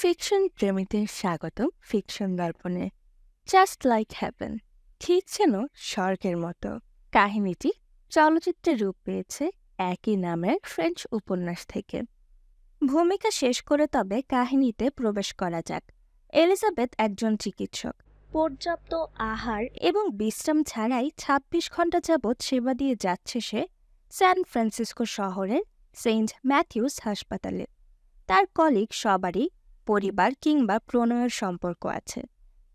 Fiction প্রেমীদের স্বাগতম fiction দর্পণে। জাস্ট লাইক হ্যাপেন ঠিক যেন স্বর্গের মতো। কাহিনীটি চলচ্চিত্রে রূপ পেয়েছে একই নামের ফ্রেঞ্চ উপন্যাস থেকে। ভূমিকা শেষ করে তবে কাহিনীতে প্রবেশ করা যাক। এলিজাবেথ একজন চিকিৎসক। পর্যাপ্ত আহার এবং বিশ্রাম ছাড়াই ২৬ ঘণ্টা যাবৎ সেবা দিয়ে যাচ্ছে সে স্যান ফ্রান্সিসকো শহরের সেন্ট ম্যাথিউস হাসপাতালে। তার কলিগ সবারই পরিবার কিংবা প্রণয়ের সম্পর্ক আছে।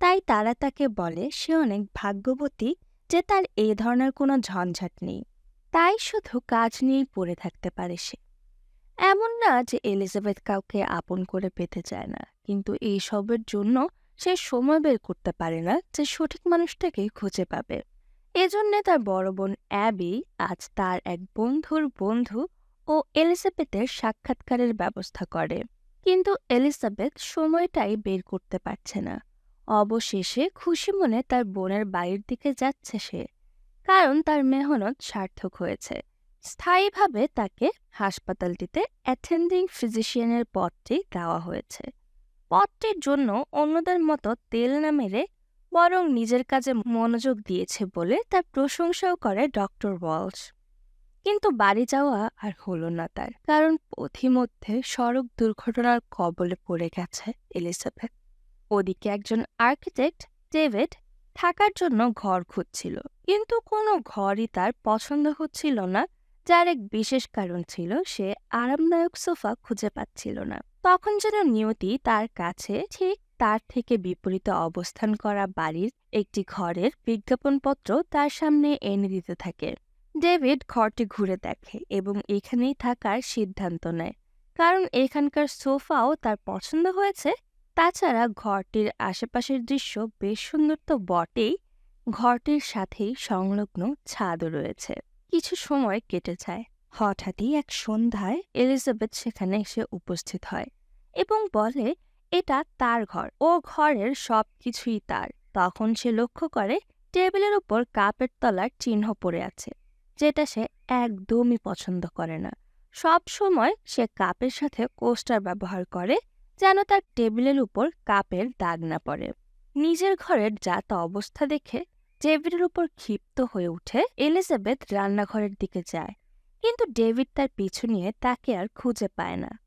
তাই তারা তাকে বলে, সে অনেক ভাগ্যবতী যে তার এই ধরনের কোনো ঝঞ্ঝাট নেই। তাই শুধু কাজ নিয়েই পড়ে থাকতে পারে সে। এমন না যে এলিজাবেথ কাউকে আপন করে পেতে চায় না, কিন্তু এই সবের জন্য সে সময় বের করতে পারে না যে সঠিক মানুষটাকে খুঁজে পাবে। এজন্যে তার বড় বোন অ্যাবি আজ তার এক বন্ধুর বন্ধু ও এলিজাবেথের সাক্ষাৎকারের ব্যবস্থা করে। কিন্তু এলিজাবেথ সময়টাই বের করতে পারছে না। অবশেষে খুশি মনে তার বোনের বাড়ির দিকে যাচ্ছে সে। কারণ তার মেহনত সার্থক হয়েছে। স্থায়ীভাবে তাকে হাসপাতালটিতে অ্যাটেন্ডিং ফিজিশিয়ানের পদটি দেওয়া হয়েছে। পদটির জন্য অন্যদের মতো তেল না মেরে বরং নিজের কাজে মনোযোগ দিয়েছে বলে তার প্রশংসাও করে ডক্টর ওয়ালস কিন্তু বাড়ি যাওয়া আর হলো না তার। কারণ পথিমধ্যে সড়ক দুর্ঘটনার কবলে পড়ে গেছে এলিজাবেথ। ওদিকে একজন আর্কিটেক্ট ডেভিড থাকার জন্য ঘর খুঁজছিল। কিন্তু কোনো ঘরই তার পছন্দ হচ্ছিল না, যার এক বিশেষ কারণ ছিল সে আরামদায়ক সোফা খুঁজে পাচ্ছিল না। তখন যেন নিয়তি তার কাছে ঠিক তার থেকে বিপরীতে অবস্থান করা বাড়ির একটি ঘরের বিজ্ঞাপনপত্র তার সামনে এনে দিতে থাকে। ডেভিড ঘরটি ঘুরে দেখে এবং এখানেই থাকার সিদ্ধান্ত নেয়। কারণ এখানকার সোফাও তার পছন্দ হয়েছে, তাছাড়া ঘরটির আশেপাশের দৃশ্য বেশ সুন্দর তো বটেই। ঘরটির সাথেই সংলগ্ন ছাদও রয়েছে। কিছু সময় কেটে যায়। হঠাৎই এক সন্ধ্যায় এলিজাবেথ সেখানে এসে উপস্থিত হয় এবং বলে, এটা তার ঘর। ও ঘরের সব কিছুই তার। তখন সে লক্ষ্য করে, টেবিলের উপর কাপের তলার চিহ্ন পড়ে আছে। যেটা সে একদমই পছন্দ করে না। সব সময় সে কাপের সাথে কোস্টার ব্যবহার করে, যেন তার টেবিলের উপর কাপের দাগ না পড়ে। নিজের ঘরের জাত অবস্থা দেখে ডেভিডের উপর ক্ষিপ্ত হয়ে উঠে এলিজাবেথ রান্নাঘরের দিকে যায়। কিন্তু ডেভিড তার পিছু নিয়ে তাকে আর খুঁজে পায় না।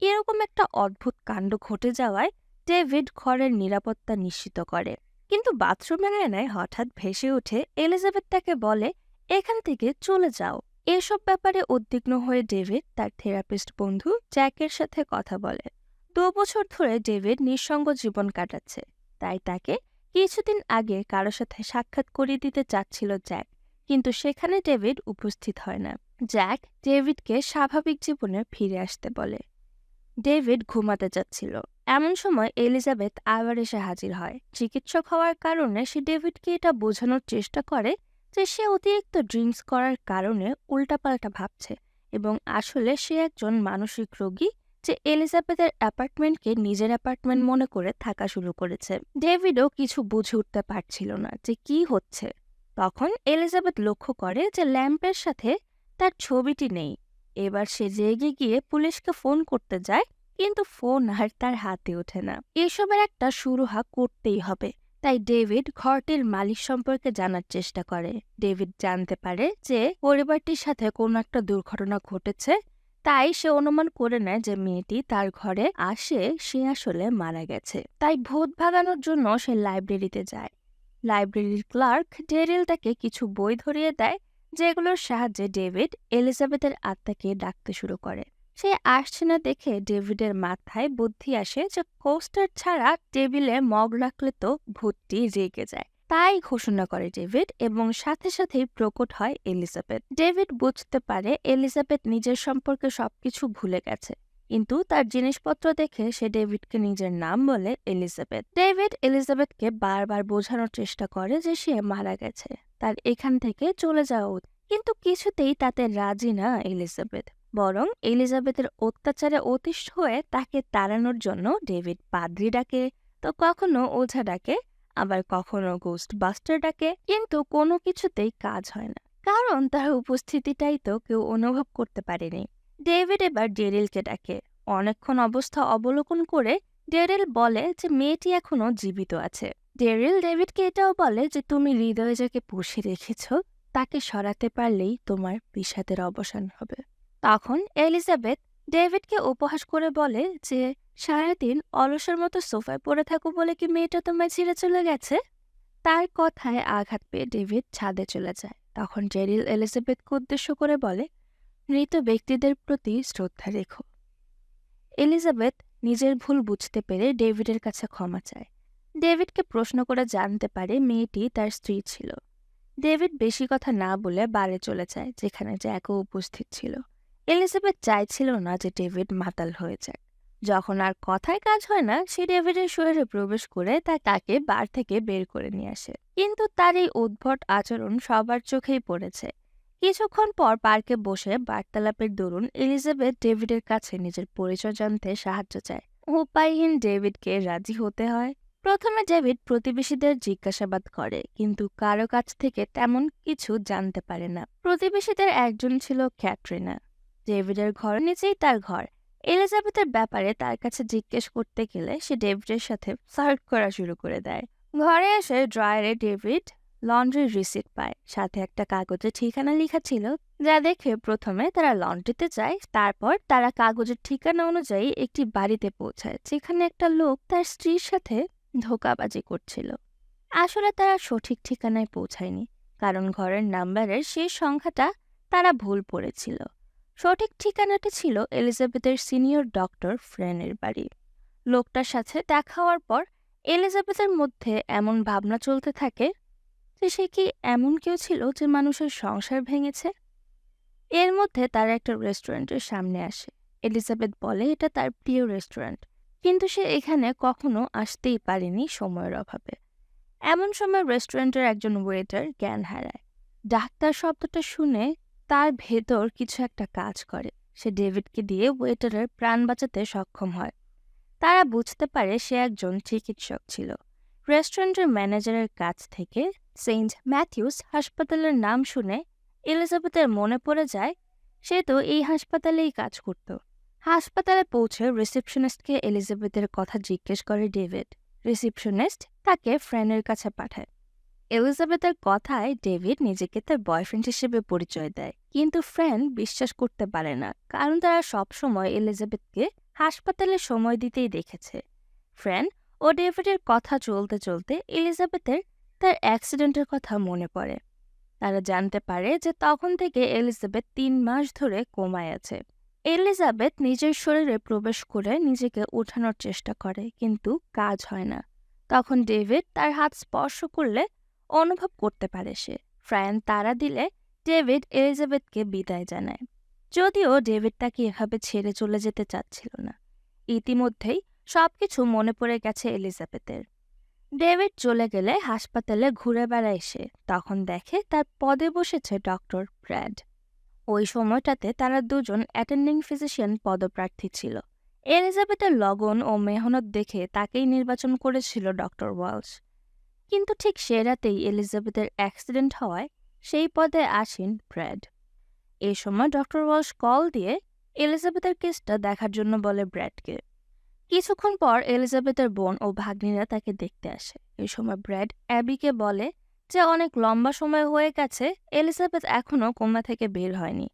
এরকম একটা অদ্ভুত কাণ্ড ঘটে যাওয়ায় ডেভিড ঘরের নিরাপত্তা নিশ্চিত করে। কিন্তু বাথরুমের আয়নায় হঠাৎ ভেসে উঠে এলিজাবেথ তাকে বলে এখান থেকে চলে যাও। এসব ব্যাপারে উদ্বিগ্ন হয়ে ডেভিড, তার থেরাপিস্ট বন্ধু, জ্যাকের সাথে কথা বলে। দু বছর ধরে ডেভিড নিঃসঙ্গ জীবন কাটাচ্ছে। তাই তাকে কিছুদিন আগে কারোর সাথে সাক্ষাৎ করিয়ে দিতে চাচ্ছিল জ্যাক। কিন্তু সেখানে ডেভিড উপস্থিত হয় না। জ্যাক ডেভিডকে স্বাভাবিক জীবনে ফিরে আসতে বলে। ডেভিড ঘুমাতে যাচ্ছিল। এমন সময় এলিজাবেথ আবার এসে হাজির হয়। চিকিৎসক হওয়ার কারণে সে ডেভিডকে এটা বোঝানোর চেষ্টা করে যে সে অতিরিক্ত ড্রিঙ্কস করার কারণে উল্টাপাল্টা ভাবছে এবং আসলে সে একজন মানসিক রোগী যে এলিজাবেথের অ্যাপার্টমেন্টকে নিজের অ্যাপার্টমেন্ট মনে করে থাকা শুরু করেছে। ডেভিডও কিছু বুঝে উঠতে পারছিল না যে কি হচ্ছে। তখন এলিজাবেথ লক্ষ্য করে যে ল্যাম্পের সাথে তার ছবিটি নেই। এবার সে জেগে গিয়ে পুলিশকে ফোন করতে যায়, কিন্তু ফোন আর তার হাতে ওঠে না। এসবের একটা সুরহা করতেই হবে। তাই ডেভিড ঘরটির মালিক সম্পর্কে জানার চেষ্টা করে। ডেভিড জানতে পারে যে পরিবারটির সাথে কোনো একটা দুর্ঘটনা ঘটেছে, তাই সে অনুমান করে নেয় যে মেয়েটি তার ঘরে আসে, সে আসলে মারা গেছে। তাই ভূত ভাগানোর জন্য সে লাইব্রেরিতে যায়। লাইব্রেরির ক্লার্ক ডেরিল তাকে কিছু বই ধরিয়ে দেয়, যেগুলোর সাহায্যে ডেভিড এলিজাবেথের আত্মাকে ডাকতে শুরু করে। সে আসছে না দেখে ডেভিডের মাথায় বুদ্ধি আসে যে কোস্টার ছাড়া টেবিলে মগ রাখলে তো ভূতটি রেগে যায়। তাই ঘোষণা করে ডেভিড এবং সাথে সাথেই প্রকট হয় এলিজাবেথ। ডেভিড বুঝতে পারে এলিজাবেথ নিজের সম্পর্কে সবকিছু ভুলে গেছে, কিন্তু তার জিনিসপত্র দেখে সে ডেভিডকে নিজের নাম বলে এলিজাবেথ। ডেভিড এলিজাবেথকে বারবার বোঝানোর চেষ্টা করে যে সে মারা গেছে, তার এখান থেকে চলে যাওয়া উচিত, কিন্তু কিছুতেই তাতে রাজি না এলিজাবেথ। বরং এলিজাবেথের অত্যাচারে অতিষ্ঠ হয়ে তাকে তাড়ানোর জন্য ডেভিড পাদ্রি ডাকে। তো কখনো ওঝা ডাকে, আবার কখনো গোস্ট বাস্টার ডাকে, কিন্তু কোনো কিছুতেই কাজ হয় না। কারণ তার উপস্থিতিটাই তো কেউ অনুভব করতে পারেনি। ডেভিড এবার ডেরিলকে ডাকে। অনেকক্ষণ অবস্থা অবলোকন করে ডেরিল বলে যে মেয়েটি এখনও জীবিত আছে। ডেরিল ডেভিডকে এটাও বলে যে তুমি হৃদয়ে যাকে পুষে রেখেছ, তাকে সরাতে পারলেই তোমার বিষাদের অবসান হবে। তখন এলিজাবেথ ডেভিডকে উপহাস করে বলে যে, সারাদিন অলসের মতো সোফায় পড়ে থাকো বলে কি মেয়েটা তোমায় ছিঁড়ে চলে গেছে? তার কথায় আঘাত পেয়ে ডেভিড ছাদে চলে যায়। তখন জেরিল এলিজাবেথকে উদ্দেশ্য করে বলে, মৃত ব্যক্তিদের প্রতি শ্রদ্ধা রেখো। এলিজাবেথ নিজের ভুল বুঝতে পেরে ডেভিডের কাছে ক্ষমা চায়। ডেভিডকে প্রশ্ন করে জানতে পারে মেয়েটি তার স্ত্রী ছিল। ডেভিড বেশি কথা না বলে বারে চলে যায়, যেখানে জ্যাকও উপস্থিত ছিল। এলিজাবেথ চাইছিল না যে ডেভিড মাতাল হয়ে যায় যখন আর কথায় কাজ হয় না, সে ডেভিডের শরীরে প্রবেশ করে তা তাকে বার থেকে বের করে নিয়ে আসে। কিন্তু তার এই উদ্ভট আচরণ সবার চোখেই পড়েছে। কিছুক্ষণ পর পার্কে বসে বার্তালাপের দরুন এলিজাবেথ ডেভিডের কাছে নিজের পরিচয় জানতে সাহায্য চায়। উপায়হীন ডেভিডকে রাজি হতে হয়। প্রথমে ডেভিড প্রতিবেশীদের জিজ্ঞাসাবাদ করে, কিন্তু কারও কাছ থেকে তেমন কিছু জানতে পারে না। প্রতিবেশীদের একজন ছিল ক্যাটরিনা। ডেভিডের ঘর নিচেই তার ঘর। এলিজাবেথের ব্যাপারে তার কাছে জিজ্ঞেস করতে গেলে সে ডেভিডের সাথে ফ্লার্ট করা শুরু করে দেয়। ঘরে এসে ড্রয়ারে ডেভিড লন্ড্রির রিসিট পায়। সাথে একটা কাগজে ঠিকানা লেখা ছিল, যা দেখে প্রথমে তারা লন্ড্রিতে যায়, তারপর তারা কাগজের ঠিকানা অনুযায়ী একটি বাড়িতে পৌঁছায়, যেখানে একটা লোক তার স্ত্রীর সাথে ধোকাবাজি করছিল। আসলে তারা সঠিক ঠিকানায় পৌঁছায়নি, কারণ ঘরের নাম্বারের সেই সংখ্যাটা তারা ভুল পড়েছিল। সঠিক ঠিকানাটা ছিল এলিজাবেথের সিনিয়র ডক্টর ফ্রেনের বাড়ি। লোকটার সাথে দেখা হওয়ার পর এলিজাবেথের মধ্যে এমন ভাবনা চলতে থাকে যে সে কি এমন কেউ ছিল যে মানুষের সংসার ভেঙেছে? এর মধ্যে তারা একটা রেস্টুরেন্টের সামনে আসে। এলিজাবেথ বলে, এটা তার প্রিয় রেস্টুরেন্ট। কিন্তু সে এখানে কখনো আসতেই পারেনি সময়ের অভাবে। এমন সময় রেস্টুরেন্টের একজন ওয়েটার জ্ঞান হারায়। ডাক্তার শব্দটা শুনে তার ভেতর কিছু একটা কাজ করে। সে ডেভিডকে দিয়ে ওয়েটারের প্রাণ বাঁচাতে সক্ষম হয়। তারা বুঝতে পারে সে একজন চিকিৎসক ছিল। রেস্টুরেন্টের ম্যানেজারের কাছ থেকে সেন্ট ম্যাথিউস হাসপাতালের নাম শুনে এলিজাবেথের মনে পড়ে যায়, সে তো এই হাসপাতালেই কাজ করত। হাসপাতালে পৌঁছে রিসেপশনিস্টকে এলিজাবেথের কথা জিজ্ঞেস করে ডেভিড। রিসেপশনিস্ট তাকে ফ্রেন্ডের কাছে পাঠায়। এলিজাবেথের কথায় ডেভিড নিজেকে তার বয়ফ্রেন্ড হিসেবে পরিচয় দেয়। কিন্তু ফ্রেন্ড বিশ্বাস করতে পারে না, কারণ তারা সবসময় এলিজাবেথকে হাসপাতালে সময় দিতেই দেখেছে। ফ্রেন্ড ও ডেভিডের কথা চলতে চলতে এলিজাবেথের তার অ্যাক্সিডেন্টের কথা মনে পড়ে। তারা জানতে পারে যে তখন থেকে এলিজাবেথ তিন মাস ধরে কোমায় আছে। এলিজাবেথ নিজের শরীরে প্রবেশ করে নিজেকে উঠানোর চেষ্টা করে, কিন্তু কাজ হয় না। তখন ডেভিড তার হাত স্পর্শ করলে অনুভব করতে পারে সে। ফ্রায়ান তারা দিলে ডেভিড এলিজাবেথকে বিদায় জানায়। যদিও ডেভিড তাকে এভাবে ছেড়ে চলে যেতে চাচ্ছিল না। ইতিমধ্যেই সবকিছু মনে পড়ে গেছে এলিজাবেথের। ডেভিড চলে গেলে হাসপাতালে ঘুরে বেড়ায় এসে তখন দেখে তার পদে বসেছে ডক্টর ব্র্যাড ওই সময়টাতে তারা দুজন অ্যাটেন্ডিং ফিজিশিয়ান পদপ্রার্থী ছিল। এলিজাবেথের লগন ও মেহনত দেখে তাকেই নির্বাচন করেছিল ডক্টর ওয়ালস কিন্তু ঠিক সে রাতেই এলিজাবেথের অ্যাক্সিডেন্ট হওয়ায় সেই পদে আসেন ব্র্যাড। এ সময় ডক্টর ওয়ালস কল দিয়ে এলিজাবেথের কেসটা দেখার জন্য বলে ব্র্যাডকে। কিছুক্ষণ পর এলিজাবেথের বোন ও ভাগ্নিরা তাকে দেখতে আসে। এই সময় ব্র্যাড অ্যাবিকে বলে যে অনেক লম্বা সময় হয়ে গেছে, এলিজাবেথ এখনও কোমা থেকে বের হয়নি।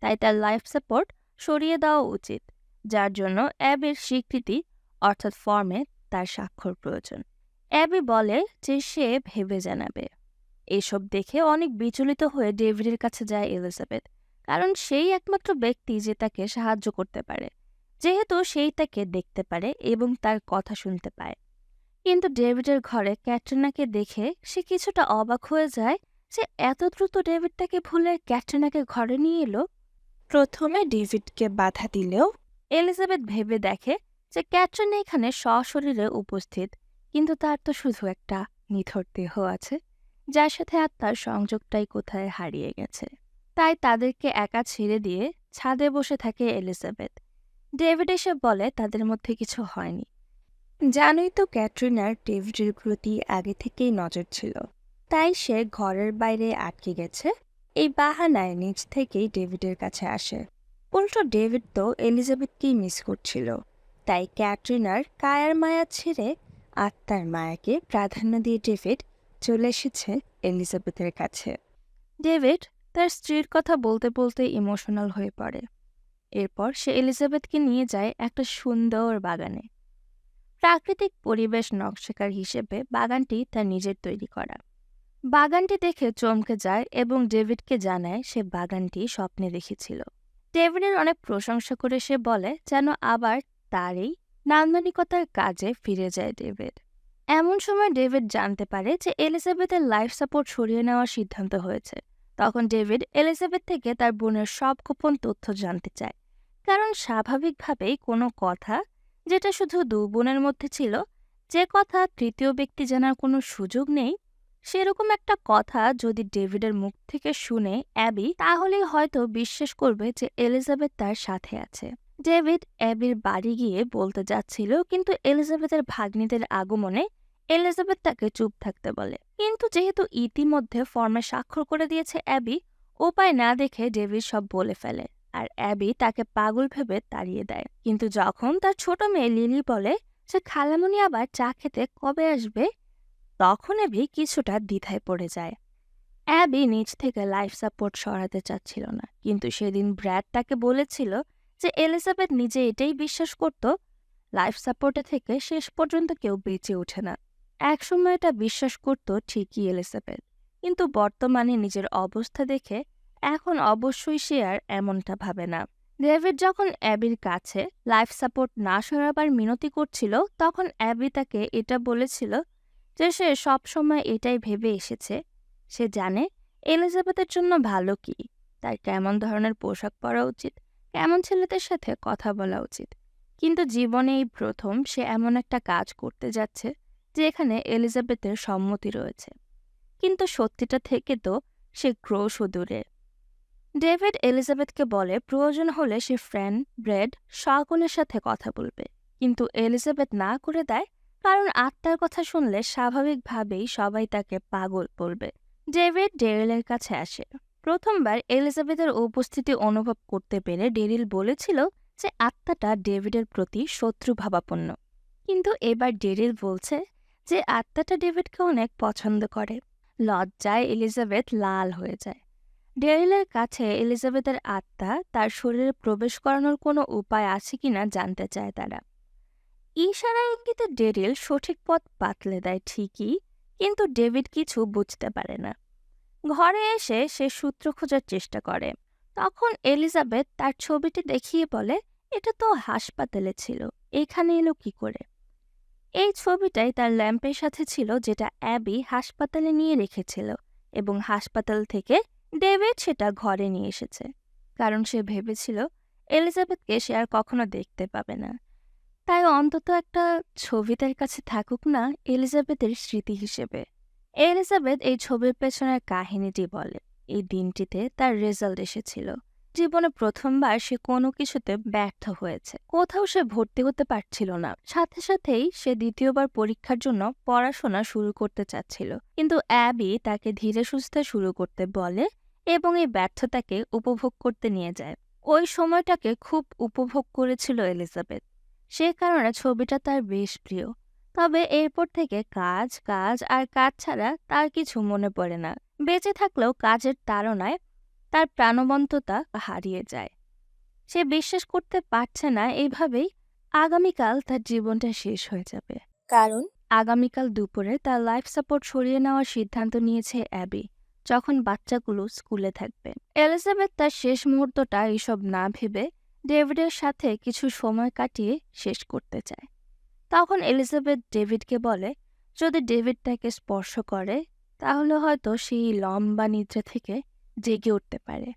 তাই তার লাইফ সাপোর্ট সরিয়ে দেওয়া উচিত, যার জন্য অ্যাবের স্বীকৃতি অর্থাৎ ফর্মে তার স্বাক্ষর প্রয়োজন। অ্যাবি বলে যে সে ভেবে জানাবে। এসব দেখে অনেক বিচলিত হয়ে ডেভিডের কাছে যায় এলিজাবেথ কারণ সেই একমাত্র ব্যক্তি যে তাকে সাহায্য করতে পারে যেহেতু সেই তাকে দেখতে পারে এবং তার কথা শুনতে পায়। কিন্তু ডেভিডের ঘরে ক্যাটরিনাকে দেখে সে কিছুটা অবাক হয়ে যায় যে এত দ্রুত ডেভিড তাকে ভুলে ক্যাটরিনাকে ঘরে নিয়ে এলো। প্রথমে ডেভিডকে বাধা দিলেও এলিজাবেথ ভেবে দেখে যে ক্যাটরিনা এখানে সশরীরে উপস্থিত। কিন্তু তার তো শুধু একটা নিথর দেহ আছে, যার সাথে আত্মার সংযোগটাই কোথায় হারিয়ে গেছে। তাই তাদেরকে একা ছেড়ে দিয়ে ছাদে বসে থাকে এলিজাবেথ। ডেভিড এসে বলে, তাদের মধ্যে কিছু হয়নি। জানোই তো ক্যাটরিনার ডেভিডের প্রতি আগে থেকেই নজর ছিল। তাই সে ঘরের বাইরে আটকে গেছে, এই বাহানায় নিজ থেকেই ডেভিডের কাছে আসে। উল্টো ডেভিড তো এলিজাবেথকেই মিস করছিল। তাই ক্যাটরিনার কায়ার মায়া ছেড়ে আত্মার মায়াকে প্রাধান্য দিয়ে ডেভিড চলে এসেছে এলিজাবেথের কাছে। ডেভিড তার স্ত্রীর কথা বলতে বলতে ইমোশনাল হয়ে পড়ে। এরপর সে এলিজাবেথকে নিয়ে যায় একটা সুন্দর বাগানে। প্রাকৃতিক পরিবেশ নকশাকার হিসেবে বাগানটি তার নিজের তৈরি করা। বাগানটি দেখে চমকে যায় এবং ডেভিডকে জানায় সে বাগানটি স্বপ্নে দেখেছিল। ডেভিডের অনেক প্রশংসা করে সে বলে, যেন আবার তারই নান্দনিকতার কাজে ফিরে যায় ডেভিড। এমন সময় ডেভিড জানতে পারে যে এলিজাবেথের লাইফ সাপোর্ট সরিয়ে নেওয়ার সিদ্ধান্ত হয়েছে। তখন ডেভিড এলিজাবেথ থেকে তার বোনের সব গোপন তথ্য জানতে চায়। কারণ স্বাভাবিকভাবেই কোনো কথা, যেটা শুধু দু বোনের মধ্যে ছিল, যে কথা তৃতীয় ব্যক্তি জানার কোনো সুযোগ নেই, সেরকম একটা কথা যদি ডেভিডের মুখ থেকে শুনে অ্যাবি, তাহলেই হয়তো বিশ্বাস করবে যে এলিজাবেথ তার সাথে আছে। ডেভিড অ্যাবির বাড়ি গিয়ে বলতে যাচ্ছিল, কিন্তু এলিজাবেথের ভাগ্নিদের আগমনে এলিজাবেথ তাকে চুপ থাকতে বলে। কিন্তু যেহেতু ইতিমধ্যে ফর্মে স্বাক্ষর করে দিয়েছে অ্যাবি, উপায় না দেখে ডেভিড সব বলে ফেলে আর অ্যাবি তাকে পাগল ভেবে তাড়িয়ে দেয়। কিন্তু যখন তার ছোট মেয়ে লিলি বলে, সে খালামুনি আবার চা খেতে কবে আসবে? তখন অ্যাবি কিছুটা দ্বিধায় পড়ে যায়। অ্যাবি নিজ থেকে লাইফ সাপোর্ট সরাতে চাচ্ছিল না, কিন্তু সেদিন ব্র্যাড তাকে বলেছিল যে এলিজাবেথ নিজে এটাই বিশ্বাস করত, লাইফ সাপোর্টে থেকে শেষ পর্যন্ত কেউ বেঁচে ওঠে না। একসময় এটা বিশ্বাস করত ঠিকই এলিজাবেথ, কিন্তু বর্তমানে নিজের অবস্থা দেখে এখন অবশ্যই সে আর এমনটা ভাবে না। ডেভিড যখন অ্যাবির কাছে লাইফ সাপোর্ট না সরাবার মিনতি করছিল, তখন অ্যাবি তাকে এটা বলেছিল যে সে সবসময় এটাই ভেবে এসেছে। সে জানে এলিজাবেথের জন্য ভালো কি তার কেমন ধরনের পোশাক পরা উচিত কেমন ছেলেদের সাথে কথা বলা উচিত। কিন্তু জীবনে এই প্রথম সে এমন একটা কাজ করতে যাচ্ছে, যে এখানে এলিজাবেথের সম্মতি রয়েছে। কিন্তু সত্যিটা থেকে তো সে ক্রোশ দূরে। ডেভিড এলিজাবেথকে বলে, প্রয়োজন হলে সে ফ্রেন্ড ব্রেড সকলের সাথে কথা বলবে। কিন্তু এলিজাবেথ না করে দেয়, কারণ আত্মার কথা শুনলে স্বাভাবিকভাবেই সবাই তাকে পাগল বলবে। ডেভিড ডেরিলের কাছে আসে। প্রথমবার এলিজাবেথের উপস্থিতি অনুভব করতে পেরে ডেরিল বলেছিল যে আত্মাটা ডেভিডের প্রতি শত্রুভাবাপন্ন। কিন্তু এবার ডেরিল বলছে যে আত্মাটা ডেভিডকে অনেক পছন্দ করে। লজ্জায় এলিজাবেথ লাল হয়ে যায়। ডেরিলের কাছে এলিজাবেথের আত্মা তার শরীরে প্রবেশ করানোর কোনো উপায় আছে কিনা জানতে চায় তারা। ইশারা ইঙ্গিতে ডেরিল সঠিক পথ পাতলে দেয় ঠিকই, কিন্তু ডেভিড কিছু বুঝতে পারে না। ঘরে এসে সে সূত্র খোঁজার চেষ্টা করে। তখন এলিজাবেথ তার ছবিটি দেখিয়ে বলে, এটা তো হাসপাতালে ছিল, এখানে এলো কি করে? এই ছবিটাই তার ল্যাম্পের সাথে ছিল, যেটা অ্যাবি হাসপাতালে নিয়ে রেখেছিল এবং হাসপাতাল থেকে ডেভিড সেটা ঘরে নিয়ে এসেছে। কারণ সে ভেবেছিল, এলিজাবেথকে সে আর কখনো দেখতে পাবে না। তাই অন্তত একটা ছবি তার কাছে থাকুক না, এলিজাবেথের স্মৃতি হিসেবে। এলিজাবেথ এই ছবির পেছনের কাহিনীটি বলে। এই দিনটিতে তার রেজাল্ট এসেছিল। জীবনে প্রথমবার সে কোনো কিছুতে ব্যর্থ হয়েছে। কোথাও সে ভর্তি হতে পারছিল না। সাথে সাথেই সে দ্বিতীয়বার পরীক্ষার জন্য পড়াশোনা শুরু করতে চাচ্ছিল। কিন্তু অ্যাবি তাকে ধীরে সুস্থে শুরু করতে বলে এবং এই ব্যর্থতাকে উপভোগ করতে নিয়ে যায়। ওই সময়টাকে খুব উপভোগ করেছিল এলিজাবেথ। সে কারণে ছবিটা তার বেশ প্রিয়। তবে এরপর থেকে কাজ কাজ আর কাজ ছাড়া তার কিছু মনে পড়ে না। বেঁচে থাকলেও কাজের তাড়নায় তার প্রাণবন্ততা হারিয়ে যায়। সে বিশ্বাস করতে পারছে না এইভাবেই আগামীকাল তার জীবনটা শেষ হয়ে যাবে। কারণ? আগামীকাল দুপুরে তার লাইফ সাপোর্ট সরিয়ে নেওয়ার সিদ্ধান্ত নিয়েছে অ্যাবি যখন বাচ্চাগুলো স্কুলে থাকবে। এলিজাবেথ তার শেষ মুহূর্তটা এইসব না ভেবে ডেভিডের সাথে কিছু সময় কাটিয়ে শেষ করতে চায়। তখন এলিজাবেথ ডেভিডকে বলে, যদি ডেভিড তাকে স্পর্শ করে, তাহলে হয়তো সেই লম্বা নিদ্রা থেকে জেগে উঠতে পারে।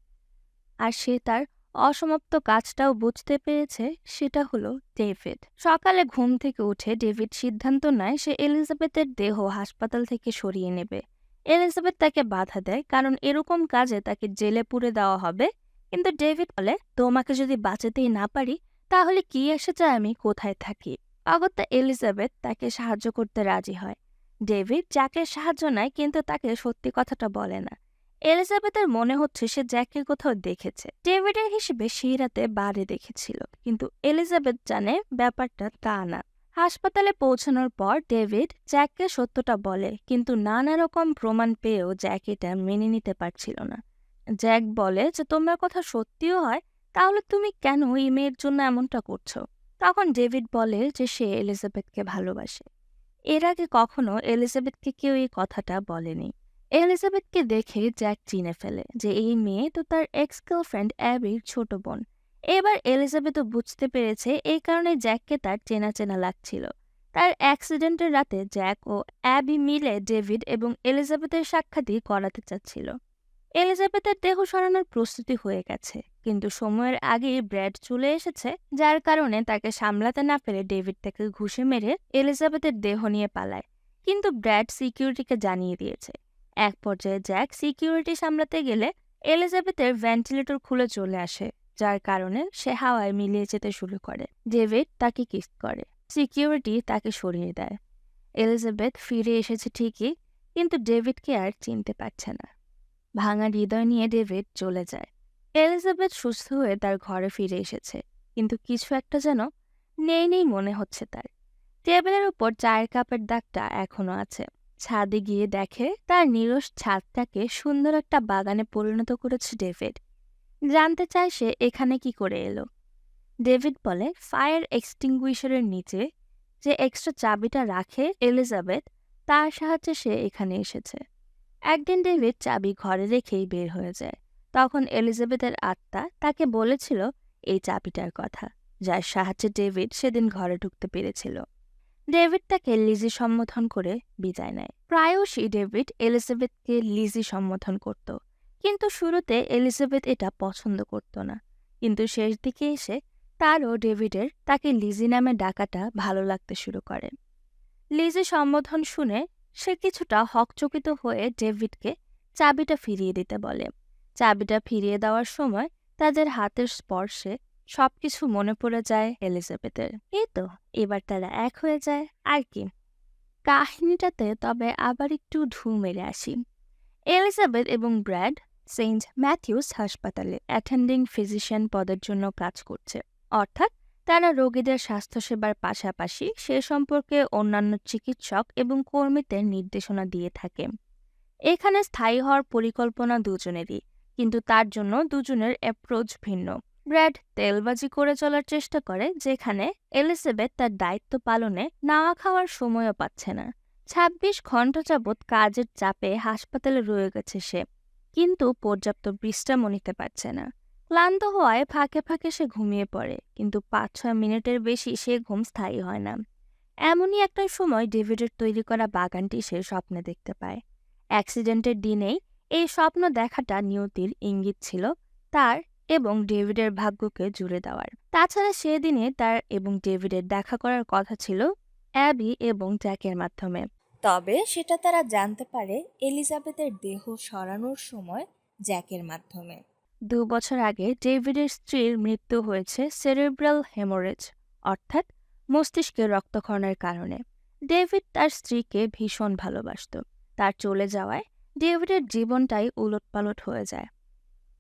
আর সে তার অসমাপ্ত কাজটাও বুঝতে পেরেছে, সেটা হলো ডেভিড। সকালে ঘুম থেকে উঠে ডেভিড সিদ্ধান্ত নেয় সে এলিজাবেথের দেহ হাসপাতাল থেকে সরিয়ে নেবে। এলিজাবেথ তাকে বাধা দেয়, কারণ এরকম কাজে তাকে জেলে পুরে দেওয়া হবে। কিন্তু ডেভিড বলে, তোমাকে যদি বাঁচাতেই না পারি, তাহলে কি এসে যায় আমি কোথায় থাকি? অগত্যা এলিজাবেথ তাকে সাহায্য করতে রাজি হয়। ডেভিড জ্যাকের সাহায্য নেয় কিন্তু তাকে সত্যি কথাটা বলে না। এলিজাবেথের মনে হচ্ছে সে জ্যাককে কোথাও দেখেছে। ডেভিডের হিসেবে সেই রাতে বারে দেখেছিল, কিন্তু এলিজাবেথ জানে ব্যাপারটা তা না। হাসপাতালে পৌঁছানোর পর ডেভিড জ্যাককে সত্যটা বলে, কিন্তু নানা রকম প্রমাণ পেয়েও জ্যাক এটা মেনে নিতে পারছিল না। জ্যাক বলে যে, তোমার কথা সত্যিও হয়, তাহলে তুমি কেন এই মেয়ের জন্য এমনটা করছ? তখন ডেভিড বলে যে সে এলিজাবেথকে ভালোবাসে। এর আগে কখনো এলিজাবেথকে কেউ এই কথাটা বলেনি। এলিজাবেথকে দেখে জ্যাক চিনে ফেলে যে এই মেয়ে তো তার এক্স গার্লফ্রেন্ড অ্যাবির ছোট বোন। এবার এলিজাবেথও বুঝতে পেরেছে এই কারণে জ্যাককে তার চেনা চেনা লাগছিল। তার অ্যাক্সিডেন্টের রাতে জ্যাক ও অ্যাবি মিলে ডেভিড এবং এলিজাবেথের সাক্ষাৎই করাতে চাচ্ছিল। এলিজাবেথের দেহ সরানোর প্রস্তুতি হয়ে গেছে। কিন্তু সময়ের আগেই ব্র্যাড চলে এসেছে, যার কারণে তাকে সামলাতে না পেরে ডেভিড তাকে ঘুষে মেরে এলিজাবেথের দেহ নিয়ে পালায়। কিন্তু ব্র্যাড সিকিউরিটিকে জানিয়ে দিয়েছে। এক পর্যায়ে জ্যাক সিকিউরিটি সামলাতে গেলে এলিজাবেথের ভেন্টিলেটর খুলে চলে আসে, যার কারণে সে হাওয়ায় মিলিয়ে যেতে শুরু করে। ডেভিড তাকে কিস করে। সিকিউরিটি তাকে সরিয়ে দেয়। এলিজাবেথ ফিরে এসেছে ঠিকই, কিন্তু ডেভিডকে আর চিনতে পারছে না। ভাঙা হৃদয় নিয়ে ডেভিড চলে যায়। এলিজাবেথ সুস্থ হয়ে তার ঘরে ফিরে এসেছে, কিন্তু কিছু একটা যেন নেই নেই মনে হচ্ছে তার। টেবিলের উপর চায়ের কাপের দাগটা এখনও আছে। ছাদে গিয়ে দেখে তার নিরস ছাদটাকে সুন্দর একটা বাগানে পরিণত করেছে ডেভিড। জানতে চায় সে এখানে কি করে এলো। ডেভিড বলে, ফায়ার এক্সটিংগুইশারের নিচে যে এক্সট্রা চাবিটা রাখে এলিজাবেথ, তার সাহায্যে সে এখানে এসেছে। একদিন ডেভিড চাবি ঘরে রেখেই বের হয়ে যায়। তখন এলিজাবেথের আত্মা তাকে বলেছিল, এই চাবিটার কথা। যার সাহায্যে ডেভিড সেদিন ঘরে ঢুকতে পেরেছিল। ডেভিড তাকে লিজি সম্বোধন করে বিদায় নেয়। প্রায়শই ডেভিড এলিজাবেথকে লিজি সম্বোধন করত। কিন্তু শুরুতে এলিজাবেথ এটা পছন্দ করত না। কিন্তু শেষ দিকে এসে তারও ডেভিডের তাকে লিজি নামে ডাকাটা ভালো লাগতে শুরু করে। লিজি সম্বোধন শুনে সে কিছুটা হকচকিত হয়ে ডেভিডকে চাবিটা ফিরিয়ে দিতে বলে। চাবিটা ফিরিয়ে দেওয়ার সময় তাদের হাতের স্পর্শে সবকিছু মনে পড়ে যায় এলিজাবেথের। এই তো, এবার তারা এক হয়ে যায়, আর কি। কাহিনীটাতে তবে আবার একটু ঢু মেরে আসি। এলিজাবেথ এবং ব্র্যাড সেন্ট ম্যাথিউস হাসপাতালে অ্যাটেন্ডিং ফিজিশিয়ান পদের জন্য কাজ করছে। অর্থাৎ তারা রোগীদের স্বাস্থ্যসেবার পাশাপাশি সে সম্পর্কে অন্যান্য চিকিৎসক এবং কর্মীদের নির্দেশনা দিয়ে থাকে। এখানে স্থায়ী হওয়ার পরিকল্পনা দুজনেরই, কিন্তু তার জন্য দুজনের অ্যাপ্রোচ ভিন্ন। ব্র্যাড তেলবাজি করে চলার চেষ্টা করে, যেখানে এলিজাবেথ তার দায়িত্ব পালনে নাওয়া খাওয়ার সময়ও পাচ্ছে না। ছাব্বিশ ঘণ্টা যাবৎ কাজের চাপে হাসপাতালে রয়ে গেছে সে, কিন্তু পর্যাপ্ত বিশ্রামও নিতে পারছে না। ক্লান্ত হওয়ায় ফাঁকে ফাঁকে সে ঘুমিয়ে পড়ে, কিন্তু পাঁচ ছয় মিনিটের বেশি সে ঘুম স্থায়ী হয় না। এমনই একটা সময় ডেভিডের তৈরি করা বাগানটি সে স্বপ্নে দেখতে পায়। অ্যাক্সিডেন্টের দিনেই এই স্বপ্ন দেখাটা নিয়তির ইঙ্গিত ছিল তার এবং ডেভিডের ভাগ্যকে জুড়ে দেওয়ার। তাছাড়া সেদিনে তার এবং ডেভিডের দেখা করার কথা ছিল অ্যাবি এবং জ্যাকের মাধ্যমে। তবে সেটা তারা জানতে পারে এলিজাবেথের দেহ সরানোর সময় জ্যাকের মাধ্যমে। দু বছর আগে ডেভিডের স্ত্রীর মৃত্যু হয়েছে সেরেব্রাল হেমোরেজ, অর্থাৎ মস্তিষ্কে রক্তক্ষরণের কারণে। ডেভিড তার স্ত্রীকে ভীষণ ভালোবাসত। তার চলে যাওয়ায় ডেভিডের জীবনটাই উলটপালট হয়ে যায়।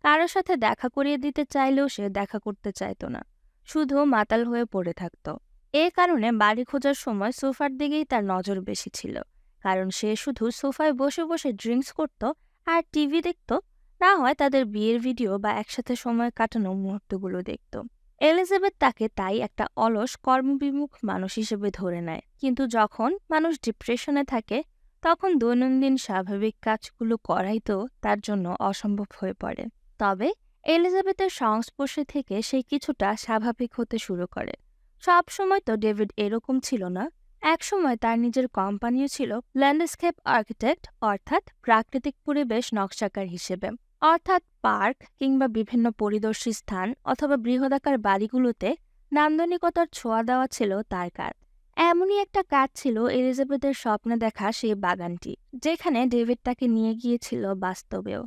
কারোর সাথে দেখা করিয়ে দিতে চাইলেও সে দেখা করতে চাইতো না। শুধু মাতাল হয়ে পড়ে থাকত। এ কারণে বাড়ি খোঁজার সময় সোফার দিকেই তার নজর বেশি ছিল। কারণ সে শুধু সোফায় বসে বসে ড্রিঙ্কস করত আর টিভি দেখত না হয় তাদের বিয়ের ভিডিও বা একসাথে সময় কাটানো মুহূর্তগুলো দেখত। এলিজাবেথ তাকে তাই একটা অলস, কর্মবিমুখ মানুষ হিসেবে ধরে নেয়। কিন্তু যখন মানুষ ডিপ্রেশনে থাকে, তখন দৈনন্দিন স্বাভাবিক কাজগুলো করাই তো তার জন্য অসম্ভব হয়ে পড়ে। তবে এলিজাবেথের সংস্পর্শে থেকে সে কিছুটা স্বাভাবিক হতে শুরু করে। সব সময় তো ডেভিড এরকম ছিল না। একসময় তার নিজের কোম্পানিও ছিল ল্যান্ডস্কেপ আর্কিটেক্ট, অর্থাৎ প্রাকৃতিক পরিবেশ নকশাকার হিসেবে। অর্থাৎ পার্ক কিংবা বিভিন্ন পরিদর্শী স্থান অথবা বৃহদাকার বাড়িগুলোতে নান্দনিকতার ছোঁয়া দেওয়া ছিল তার কাজ এমনই একটা কাজ ছিল এলিজাবেথের স্বপ্নে দেখা সেই বাগানটি, যেখানে ডেভিড তাকে নিয়ে গিয়েছিল বাস্তবেও।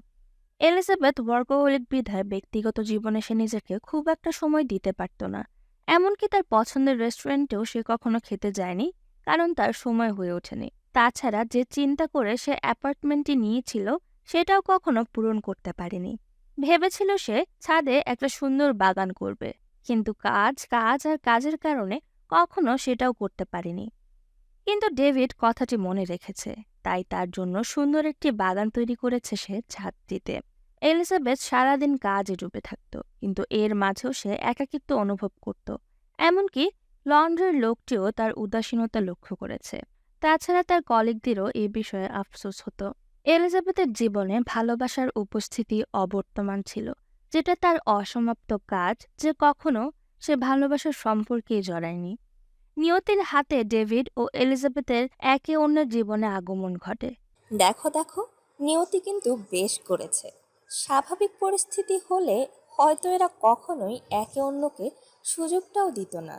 এলিজাবেথ ওয়ার্কোহলিক বিধায় ব্যক্তিগত জীবনে সে নিজেকে খুব একটা সময় দিতে পারত না। এমনকি তার পছন্দের রেস্টুরেন্টেও সে কখনো খেতে যায়নি, কারণ তার সময় হয়ে ওঠেনি। তাছাড়া যে চিন্তা করে সে অ্যাপার্টমেন্টটি নিয়েছিল সেটাও কখনো পূরণ করতে পারেনি। ভেবেছিল সে ছাদে একটা সুন্দর বাগান করবে, কিন্তু কাজ কাজ আর কাজের কারণে কখনো সেটাও করতে পারেনি। কিন্তু ডেভিড কথাটি মনে রেখেছে, তাই তার জন্য সুন্দর একটি বাগান তৈরি করেছে সে ছাদটিতে। এলিজাবেথ সারাদিন কাজে ডুবে থাকত, কিন্তু এর মাঝেও সে একাকিত্ব অনুভব করত। এমনকি লন্ড্রির লোকটিও তার উদাসীনতা লক্ষ্য করেছে। তাছাড়া তার কলিগদেরও এই বিষয়ে আফসোস হতো। এলিজাবেথের জীবনে ভালোবাসার উপস্থিতি অবর্তমান ছিল যেটা তার অসমাপ্ত কাজ যে কখনো সে ভালোবাসার সম্পর্কেই জড়ায়নি। নিয়তির হাতে ডেভিড ও এলিজাবেথের একে অন্যের জীবনে আগমন ঘটে। দেখো দেখো নিয়তি কিন্তু বেশ করেছে। স্বাভাবিক পরিস্থিতি হলে হয়তো এরা কখনোই একে অন্যকে সুযোগটাও দিত না।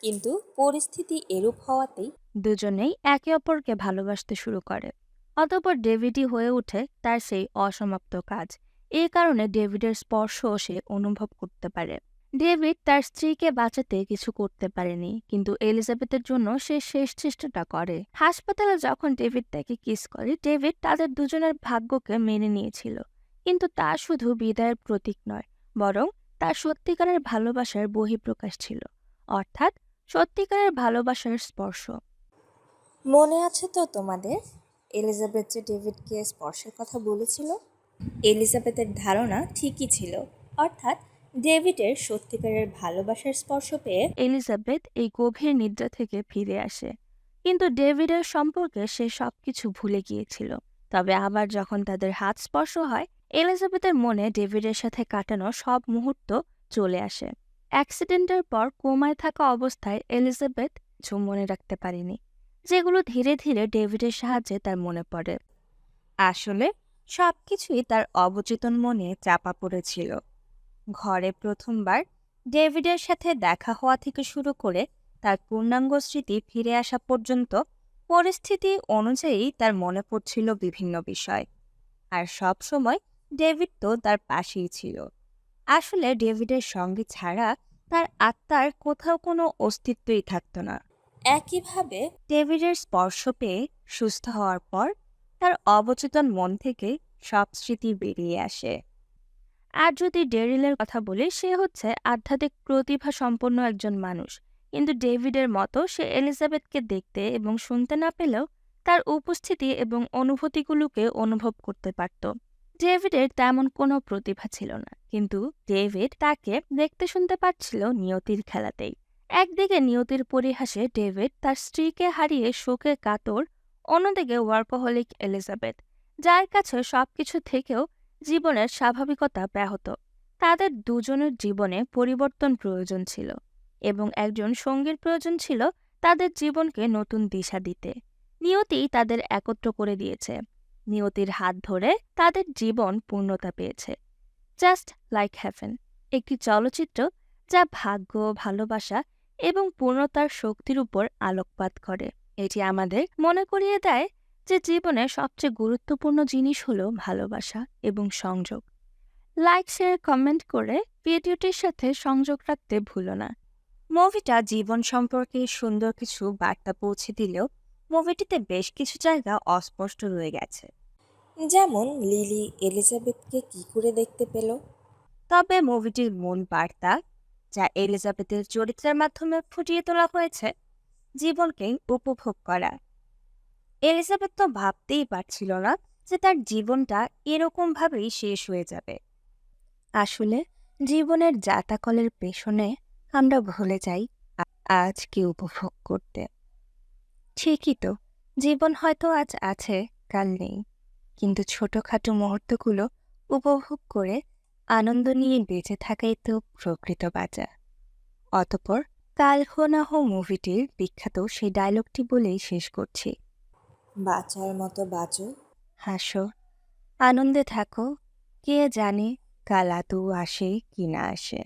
কিন্তু পরিস্থিতি এরূপ হওয়াতেই দুজনেই একে অপরকে ভালোবাসতে শুরু করে। অতঃপর ডেভিডই হয়ে ওঠে তার সেই অসমাপ্ত কাজ। এই কারণে ডেভিডের স্পর্শও সে অনুভব করতে পারে। ডেভিড তার স্ত্রীকে বাঁচাতে কিছু করতে পারেনি, কিন্তু এলিজাবেথের জন্য সে শেষ চেষ্টাটা করে। হাসপাতালে যখন ডেভিড তাকে কিস করে, ডেভিড তাদের দুজনের ভাগ্যকে মেনে নিয়েছিল। কিন্তু তা শুধু বিদায়ের প্রতীক নয়, বরং তার সত্যিকারের ভালোবাসার বহিঃপ্রকাশ ছিল, অর্থাৎ সত্যিকারের ভালোবাসার স্পর্শ। মনে আছে তো তোমাদের? এলিজাবেথ যে ডেভিডকে স্পর্শের কথা বলেছিল? এলিজাবেথের ধারণা ঠিকই ছিল। অর্থাৎ ডেভিডের সত্যিকারের ভালোবাসার স্পর্শ পেয়ে এলিজাবেথ এই গভীর নিদ্রা থেকে ফিরে আসে। কিন্তু ডেভিডের সম্পর্কে সে সবকিছু ভুলে গিয়েছিল। তবে আবার যখন তাদের হাত স্পর্শ হয়, এলিজাবেথের মনে ডেভিডের সাথে কাটানো সব মুহূর্ত চলে আসে। অ্যাক্সিডেন্টের পর কোমায় থাকা অবস্থায় এলিজাবেথ কিছু মনে রাখতে পারেনি। যেগুলো ধীরে ধীরে ডেভিডের সাহায্যে তার মনে পড়ে। আসলে সবকিছুই তার অবচেতন মনে চাপা পড়েছিল। ঘরে প্রথমবার ডেভিডের সাথে দেখা হওয়া থেকে শুরু করে তার পূর্ণাঙ্গ স্মৃতি ফিরে আসা পর্যন্ত পরিস্থিতি অনুযায়ী তার মনে পড়ছিল বিভিন্ন বিষয়। আর সব সময় ডেভিড তো তার পাশেই ছিল। আসলে ডেভিডের সঙ্গে ছাড়া তার আত্মার কোথাও কোনো অস্তিত্বই থাকতো না। একইভাবে ডেভিডের স্পর্শ পেয়ে সুস্থ হওয়ার পর তার অবচেতন মন থেকে সব স্মৃতি বেরিয়ে আসে। আর যদি ডেরিলের কথা বলি, সে হচ্ছে আধ্যাত্মিক প্রতিভা সম্পন্ন একজন মানুষ। কিন্তু ডেভিডের মতো সে এলিজাবেথকে দেখতে এবং শুনতে না পেলেও তার উপস্থিতি এবং অনুভূতিগুলোকে অনুভব করতে পারত। ডেভিডের তেমন কোনো প্রতিভা ছিল না, কিন্তু ডেভিড তাকে দেখতে শুনতে পারছিল নিয়তির খেলাতেই। একদিকে নিয়তির পরিহাসে ডেভিড তার স্ত্রীকে হারিয়ে শোকে কাতর, অন্যদিকে ওয়ার্কহলিক এলিজাবেথ, যার কাছে সবকিছু থেকেও জীবনের স্বাভাবিকতা ব্যাহত। তাদের দুজনের জীবনে পরিবর্তন প্রয়োজন ছিল এবং একজন সঙ্গীর প্রয়োজন ছিল তাদের জীবনকে নতুন দিশা দিতে। নিয়তি তাদের একত্র করে দিয়েছে। নিয়তির হাত ধরে তাদের জীবন পূর্ণতা পেয়েছে। জাস্ট লাইক হ্যাভেন একটি চলচ্চিত্র যা ভাগ্য, ভালোবাসা এবং পূর্ণতার শক্তির উপর আলোকপাত করে। এটি আমাদের মনে করিয়ে দেয় যে জীবনে সবচেয়ে গুরুত্বপূর্ণ জিনিস হলো ভালোবাসা এবং সংযোগ। লাইক শেয়ার কমেন্ট করে ভিডিওটির সাথে সংযোগ রাখতে ভুলো না। মুভিটা জীবন সম্পর্কে সুন্দর কিছু বার্তা পৌঁছে দিলেও মুভিটিতে বেশ কিছু জায়গা অস্পষ্ট রয়ে গেছে। যেমন লিলি এলিজাবেথকে কি করে দেখতে পেল? তবে মুভিটির মূল বার্তা যা এলিজাবেথের চরিত্রের মাধ্যমে ফুটিয়ে তোলা হয়েছে জীবনকেই উপভোগ করা। এলিজাবেথ তো ভাবতেই পারছিল না যে তার জীবনটা এরকমভাবেই শেষ হয়ে যাবে। আসলে জীবনের যাতাকলের পেছনে আমরা ভুলে যাই আজকে উপভোগ করতে। ঠিকই তো, জীবন হয়তো আজ আছে, কাল নেই। কিন্তু ছোটখাটো মুহূর্তগুলো উপভোগ করে আনন্দ নিয়ে বেঁচে থাকাই তো প্রকৃত বাঁচা অতপর কাল হো মুভিটির বিখ্যাত সেই ডায়লগটি বলেই শেষ করছি। বাঁচার মতো বাঁচো। হাসো। আনন্দে থাকো। কে জানে কাল আদৌ আসে কি না আসে।